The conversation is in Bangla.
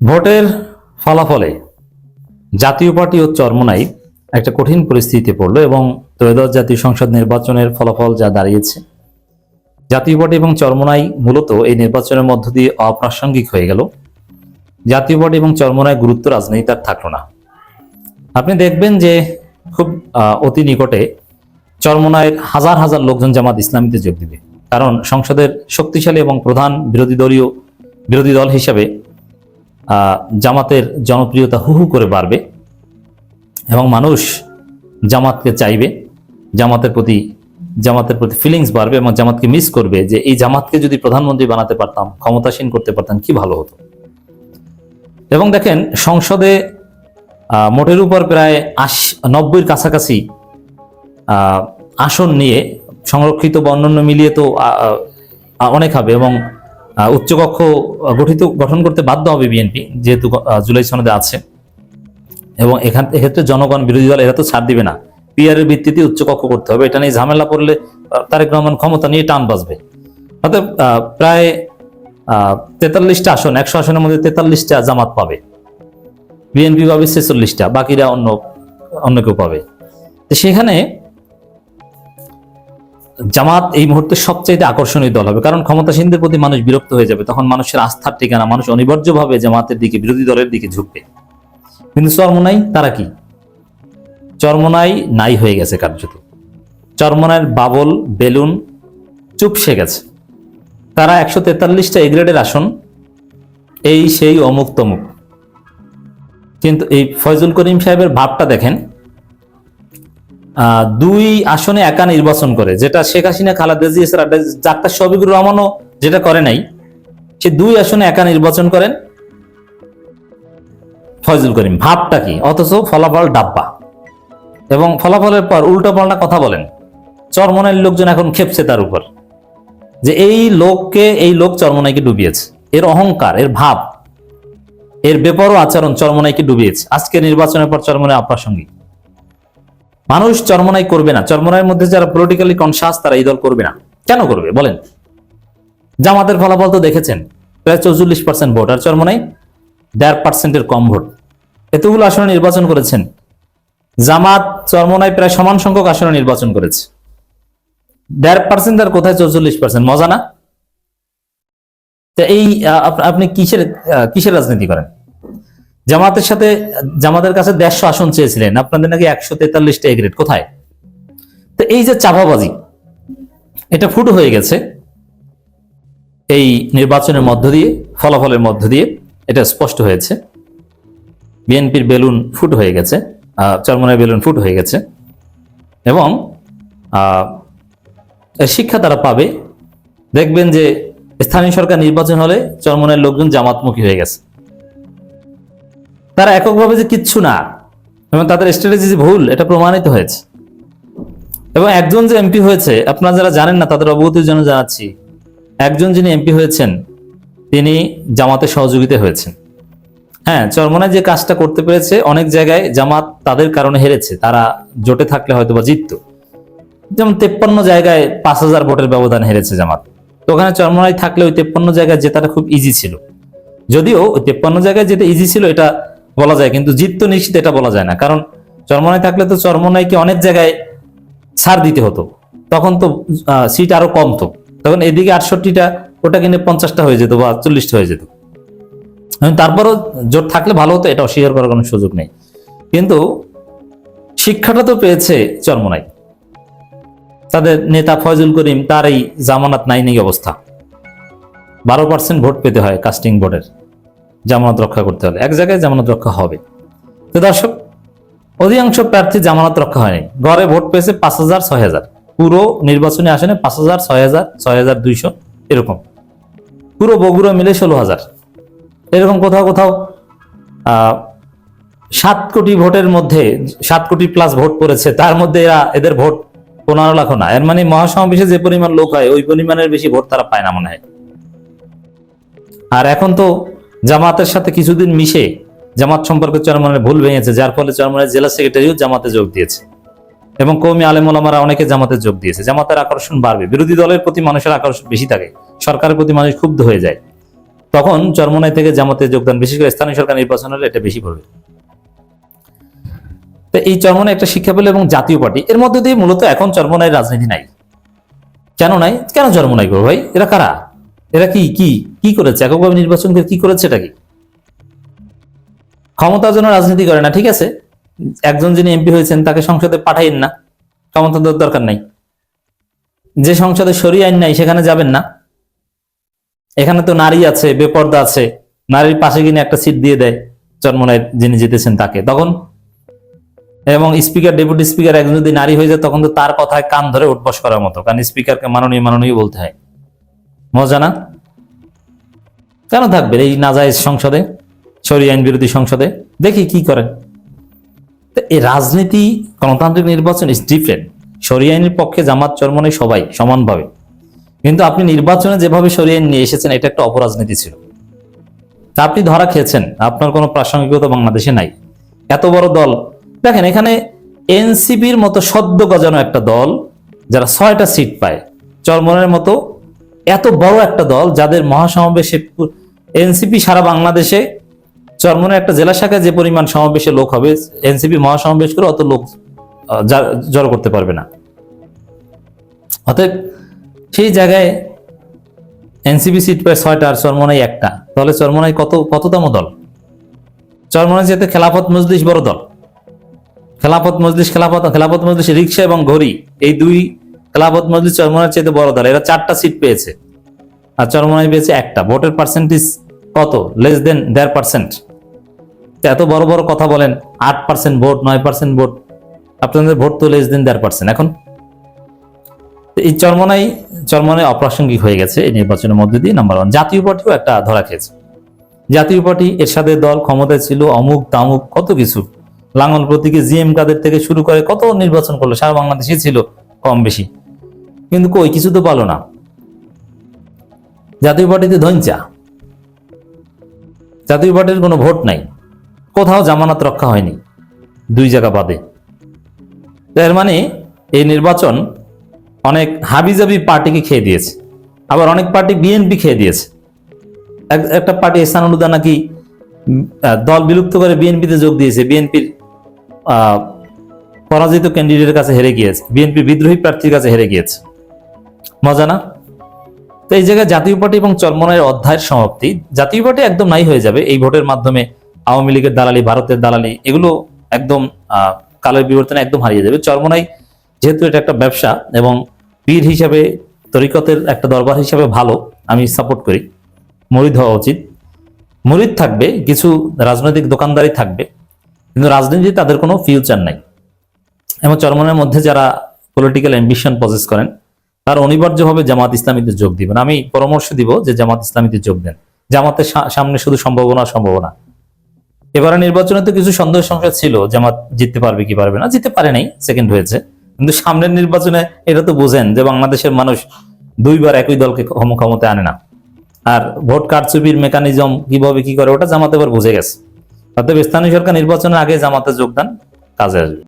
ভোটের ফলাফলে জাতীয় পার্টি ও চরমনাই একটা কঠিন পরিস্থিতিতে পড়ল এবং ত্রয়োদশ জাতীয় সংসদ নির্বাচনের ফলাফল যা দাঁড়িয়েছে। জাতীয় পার্টি এবং চরমনাই মূলত এই নির্বাচনের মধ্য দিয়ে অপ্রাসঙ্গিক হয়ে গেল। জাতীয় পার্টি এবং চরমনায় গুরুত্ব রাজনীতি আর থাকল না। আপনি দেখবেন যে খুব অতি নিকটে চরমনায়ের হাজার হাজার লোকজন জামাত ইসলামীতে যোগ দিবে। কারণ সংসদের শক্তিশালী এবং প্রধান বিরোধী দলীয় বিরোধী দল হিসাবে জামাতের জনপ্রিয়তা হু হু করে বাড়বে এবং মানুষ জামাতকে চাইবে, জামাতের প্রতি জামাতের প্রতি ফিলিংস বাড়বে এবং জামাতকে মিস করবে যে এই জামাতকে যদি প্রধানমন্ত্রী বানাতে পারতাম, ক্ষমতাসীন করতে পারতাম, কি ভালো হতো? এবং দেখেন, সংসদে মোটের উপর প্রায় আশি, নব্বইয়ের কাছাকাছি আসন নিয়ে সংরক্ষিত বা অন্যান্য মিলিয়ে তো অনেক হবে এবং উচ্চকক্ষ গঠিত, গঠন করতে বাধ্য হবে বিএনপি, যেহেতু জুলাই সনদে আছে। এবং এখান, এক্ষেত্রে জনগণ, বিরোধী দল, এরা তো ছাড় দিবে না। পিয়ারের ভিত্তিতে উচ্চকক্ষ করতে হবে। এটা নিয়ে ঝামেলা পড়লে তারেক রহমান ক্ষমতা নিয়ে টান বাজবে অর্থাৎ প্রায় তেতাল্লিশটা আসন, একশো আসনের মধ্যে তেতাল্লিশটা জামাত পাবে। বিএনপি পাবে ছেচল্লিশটা, বাকিরা অন্য অন্য কেউ পাবে। তো সেখানে জামাত এই মুহূর্তে সবচাইতে আকর্ষণীয় দল হবে। কারণ ক্ষমতাসীনদের প্রতি মানুষ বিরক্ত হয়ে যাবে, তখন মানুষের আস্থার ঠিকানা, মানুষ অনিবার্যভাবে জামাতের দিকে, বিরোধী দলের দিকে ঝুঁকবে। কিন্তু চরমনাই তারা কি? চরমনাই নাই হয়ে গেছে কার্যত। চরমনায়ের বাবল, বেলুন চুপসে গেছে। তারা একশো তেতাল্লিশটা এগ্রেডের আসন, এই সেই অমুক তমুক কিন্তু এই ফয়জুল করিম সাহেবের ভাবটা দেখেন দুই আসনে একা নির্বাচন করে, যেটা শেখ হাসিনা, খালেদা ডাক্তার শফিকুর রহমানও যেটা করে নাই, সে দুই আসনে একা নির্বাচন করেন ফয়জুল করিম। ভাবটা কি? অথচ ফলাফল ডাব্বা। এবং ফলাফলের পর উল্টো পাল্টা কথা বলেন। চরমনের লোকজন এখন খেপছে তার উপর। যে এই লোককে, এই লোক চরমনাইকে ডুবিয়েছে। এর অহংকার, এর ভাব, এর বেপরো আচরণ চরমনাইকে ডুবিয়েছে। আজকে নির্বাচনের পর চরমনাই অপ্রাসঙ্গিক মানুষ চরমনাই করবে না। চরমনাইয়ের মধ্যে যারা পলিটিক্যালি কনসাস তারা এই দল করবে না। কেন করবে? বলেন। জামাতের ফলাফল তো দেখেছেন। প্রায় চৌচল্লিশ পার্সেন্ট ভোট আর চরমনাই দেড় পার্সেন্টের কম ভোট। এতগুলো আসনে নির্বাচন করেছেন। জামাত চরমনাই প্রায় সমান সংখ্যক আসনে নির্বাচন করেছে। দেড় পার্সেন্ট আর কোথায় চৌচল্লিশ পার্সেন্ট মজা না? এই আপ- আপনি কিসের কিসের রাজনীতি করেন? জামাতের সাথে, জামাতের কাছে দেড়শো আসন চেয়েছিলেন। আপনাদের নাকি একশো তেতাল্লিশটা এগ্রেড কোথায়? তো এই যে চাপাবাজি এটা ফুটো হয়ে গেছে এই নির্বাচনের মধ্য দিয়ে, ফলাফলের মধ্য দিয়ে। এটা স্পষ্ট হয়েছে। বিএনপির বেলুন ফুট হয়ে গেছে চরমনের বেলুন ফুট হয়ে গেছে। এবং শিক্ষা তারা পাবে। দেখবেন যে স্থানীয় সরকার নির্বাচন হলে চরমনের লোকজন জামাতমুখী হয়ে গেছে। তারা এককভাবে যে কিচ্ছু না, এবং তাদের স্ট্র্যাটেজি যে ভুল, এটা প্রমাণিত হয়েছে। এবং একজন যে এমপি হয়েছে, আপনারা যারা জানেন না, তাদের অবগতির জন্য জানাচ্ছি, একজন যিনি এমপি হয়েছেন, তিনি জামাতে সহযোগিতা হয়েছেন। হ্যাঁ চরমনায় যে কাজটা করতে পেরেছে, অনেক জায়গায় জামাত তাদের কারণে হেরেছে। তারা জোটে থাকলে হয়তো বা জিততো। যেমন তেপ্পান্ন জায়গায় পাঁচ হাজার ভোটের ব্যবধান হেরেছে জামাত। তো ওখানে চরমনায় থাকলে ওই তেপ্পান্ন জায়গায় জেতাটা খুব ইজি ছিল। যদিও ওই তেপ্পান্ন জায়গায় যেটা ইজি ছিল, এটা বলা যায়, কিন্তু জিত তো নিশ্চিত এটা বলা যায় না। কারণ চরমনায় থাকলে তো চরমনাইকে অনেক জায়গায় ছাড় দিতে হতো। তখন তো সিট আরও কম তো। তখন এদিকে আটষট্টিটা ওটা কিনে পঞ্চাশটা হয়ে যেত বা চল্লিশটা হয়ে যেত। তারপরও জোট থাকলে ভালো হতো এটা অস্বীকার করার কোনো সুযোগ নেই। কিন্তু শিক্ষাটা তো পেয়েছে চরমনাই। তাদের নেতা ফয়জুল করিম, তার এই জামানত নাই নেই অবস্থা। বারো পার্সেন্ট ভোট পেতে হয় কাস্টিং ভোটের জামানত রক্ষা করতে হবে এক জায়গায় জামানত রক্ষা হবে। তো দর্শক, অধিকাংশ প্রার্থী জামানত রক্ষা হয়নি। গড়ে ভোট পেয়েছে পাঁচ হাজার ছয় হাজার। পুরো নির্বাচনী আসনে পাঁচ হাজার ছয় হাজার ছয় হাজার দুইশো, এরকম। পুরো বগুড়া মিলে ষোলো হাজার। এরকম কোথাও কোথাও সাত কোটি ভোটের মধ্যে, সাত কোটি প্লাস ভোট পড়েছে। তার মধ্যে এরা, এদের ভোট পনেরো লাখ না। এর মানে মহাসমাবেশে যে পরিমাণ লোক হয়, ওই পরিমাণের বেশি ভোট তারা পায় না মনে হয়। আর এখন তো জামাতের সাথে কিছুদিন মিশে জামাত সম্পর্কে চরমনের ভুল ভেঙেছে, যার ফলে চরমনের জেলা সেক্রেটারিও জামাতে যোগ দিয়েছে। এবং কৌমি আলেমুলামারা অনেকে জামাতে যোগ দিয়েছে। জামাতের আকর্ষণ বাড়বে। বিরোধী দলের প্রতি মানুষের আকর্ষণ বেশি থাকে। সরকারের প্রতি মানুষ ক্ষুব্ধ হয়ে যায়। তখন চরমনাই থেকে জামাতে যোগদান, বিশেষ করে স্থানীয় সরকার নির্বাচন হলে এটা বেশি পড়বে। তো এই চরমনে একটা শিক্ষা পেল এবং জাতীয় পার্টি। এর মধ্যে দিয়ে মূলত এখন চরমনাই রাজনীতি নাই। কেন নাই? কেন চরমনাই করব ভাই? এরা কারা? এরা কি কি কি করেছে? এককভাবে নির্বাচন করে কি করেছে এটা কি ক্ষমতার জন্য রাজনীতি করে না, ঠিক আছে? একজন যিনি এমপি হয়েছেন, তাকে সংসদে পাঠাইন না। ক্ষমতা দরকার নাই। যে সংসদে সরিয়ে আইন নাই, সেখানে যাবেন না। এখানে তো নারী আছে, বেপর্দা আছে। নারীর পাশে কিনে একটা সিট দিয়ে দেয় চন্মনায় যিনি জিতেছেন তাকে। তখন এবং স্পিকার, ডেপুটি স্পিকার একজন যদি নারী হয়ে যায়, তখন তো তার কথায় কান ধরে উঠবস করার মতো। কারণ স্পিকারকে মাননীয় মাননীয় বলতে হয়। মজা না? কেন থাকবে এই নাজাইজ সংসদে? সরি আইন বিরোধী সংসদে? দেখি কি করেন এই রাজনীতি, গণতান্ত্রিক নির্বাচন ইজ ডিফারেন্ট সরি আইনের পক্ষে জামাত চরমনে সবাই সমানভাবে। কিন্তু আপনি নির্বাচনে যেভাবে সরিয়ে আইন নিয়ে এসেছেন, এটা একটা অপরাজনীতি ছিল। তা আপনি ধরা খেয়েছেন। আপনার কোনো প্রাসঙ্গিকতা বাংলাদেশে নাই। এত বড় দল। দেখেন, এখানে এনসিপির মতো সদ্য গজানো একটা দল, যারা ছয়টা সিট পায় চরমনের মতো এত বড় একটা দল যাদের মহাসমাবেশে এনসিপি সারা বাংলাদেশে চরমনের একটা জেলা শাখায় যে পরিমাণ সমাবেশে লোক হবে, এনসিপি মহাসমাবেশ করে অত লোক জড়ো করতে পারবে না। অতএব সেই জায়গায় এনসিপি সিট পায় ছয়টা আর চরমনাই একটা। তাহলে চরমনাই কত, কততম দল? চরমনাই যেতে খেলাফত মজলিস বড় দল। খেলাফত মজলিস, খেলাফত খেলাফত মজলিস, রিক্সা এবং ঘড়ি, এই দুই খেলাফত মজলিস চরমনার চেয়ে বড় দল। এরা চারটা সিট পেয়েছে। আর চরমনাই পেয়েছে একটা। ভোটের পার্সেন্টেজ কত? লেস দেন দেড় পার্সেন্ট এত বড় বড় কথা বলেন, আট পার্সেন্ট ভোট, নয় পার্সেন্ট ভোট। আপনাদের ভোট তো লেস দেন দেড় পার্সেন্ট এখন এই চরমনাই চরমনাই অপ্রাসঙ্গিক হয়ে গেছে এই নির্বাচনের মধ্যে দিয়ে। নাম্বার ওয়ান জাতীয় পার্টিও একটা ধরা খেয়েছে। জাতীয় পার্টি, এরশাদের দল ক্ষমতায় ছিল, অমুক, তামুক, কত কিছু। লাঙ্গল প্রতীকে জিএম কাদের থেকে শুরু করে কত নির্বাচন করল, সারা বাংলাদেশে ছিল কম বেশি। কিন্তু কই? কিছু তো পালো না। জাতীয় পার্টিতে ধৈঞ্চা জাতীয় পার্টির কোনো ভোট নাই। কোথাও জামানত রক্ষা হয়নি, দুই জায়গা বাদে। এর মানে এই নির্বাচন অনেক হাবিজাবি পার্টিকে খেয়ে দিয়েছে। আবার অনেক পার্টি বিএনপি খেয়ে দিয়েছে। এক- একটা পার্টি এসানুল্লাহ নাকি দল বিলুপ্ত করে বিএনপিতে যোগ দিয়েছে। বিএনপির পরাজিত ক্যান্ডিডেটের কাছে হেরে গিয়েছে। বিএনপি বিদ্রোহী প্রার্থীর কাছে হেরে গিয়েছে। মজা না? তো এই জায়গায় জাতীয় পার্টি এবং চরমনের অধ্যায়ের সমাপ্তি। জাতীয় পার্টি একদম নাই হয়ে যাবে এই ভোটের মাধ্যমে আওয়ামী লীগের দালালি, ভারতের দালালি, এগুলো একদম কালের বিবর্তনে একদম হারিয়ে যাবে। চরমনাই যেহেতু এটা একটা ব্যবসা এবং পীর হিসাবে, তরিকতের একটা দরবার হিসাবে ভালো, আমি সাপোর্ট করি। মরিদ হওয়া উচিত। মরিদ থাকবে, কিছু রাজনৈতিক দোকানদারি থাকবে, কিন্তু রাজনীতি তাদের কোনো ফিউচার নাই। এবং চরমনের মধ্যে যারা পলিটিক্যাল অ্যাম্বিশন পজেস করেন তার অনিবার্যভাবে জামাত ইসলামীতে যোগ দিবেন আমি পরামর্শ দিব যে জামাত ইসলামীতে যোগ দেন। জামাতের সামনে শুধু সম্ভাবনা সম্ভাবনা। এবারে নির্বাচনে তো কিছু সন্দেহ সংখ্যা ছিল, জামাত জিততে পারবে কি পারবে না। জিততে পারে নাই সেকেন্ড হয়েছে। কিন্তু সামনের নির্বাচনে এটা তো বোঝেন যে বাংলাদেশের মানুষ দুইবার একই দলকে ক্ষম- ক্ষমতায় আনে না। আর ভোট কারচুপির মেকানিজম কীভাবে কি করে, ওটা জামাতে এবার বুঝে গেছে। অতএব স্থানীয় সরকার নির্বাচনের আগে জামাতে যোগদান কাজে আসবে।